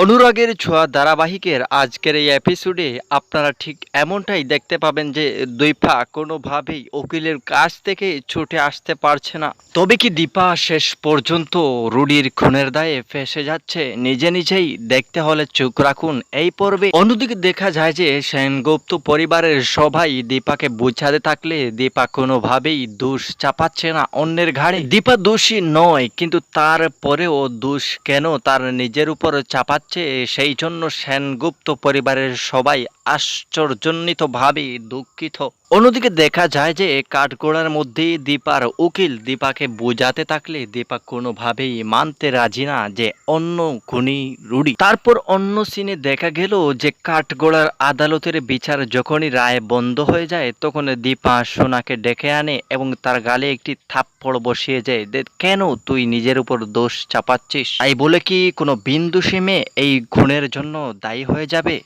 অনুরাগের ছোঁয়া ধারাবাহিকের আজকের এই এপিসোডে আপনারা ঠিক এমনটাই দেখতে পাবেন যে দীপা কোনোভাবেই উকিলের কাছ থেকে ছুটে আসতে পারছে না। তবে কি দীপা শেষ পর্যন্ত রুডির খুনের দায়ে ফেসে যাচ্ছে, নিজে নিজেই দেখতে হলে চোখ রাখুন। এই পর্বে অন্যদিকে দেখা যায় যে সেনগুপ্ত পরিবারের সবাই দীপাকে বুঝাতে থাকলে দীপা কোনোভাবেই দোষ চাপাচ্ছে না অন্যের ঘাড়ে। দীপা দোষী নয়, কিন্তু তারপরেও দোষ কেন তার নিজের উপর চাপাচ্ছে সেই জন্য সেনগুপ্ত পরিবারের সবাই আশ্চর্যজনিত ভাবে দুঃখিত। অন্যদিকে দেখা যায় যে কাঠগোড়ার মধ্যে দীপার উকিল দীপাকে বোঝাতে থাকলে দীপা কোনোভাবেই মানতে রাজি না যে অন্য খুনি রুডি। তারপর অন্য সিনে দেখা গেল যে কাঠগোড়ার আদালতের বিচার যখনই রায় বন্ধ হয়ে যায়, তখন দীপা সোনাকে ডেকে আনে এবং তার গালে একটি থাপ্পড় বসিয়ে যায় কেন তুই নিজের উপর দোষ চাপাচ্ছিস? তাই বলে কি কোনো বিন্দু সীমে এই খুনের জন্য দায়ী হয়ে যাবে?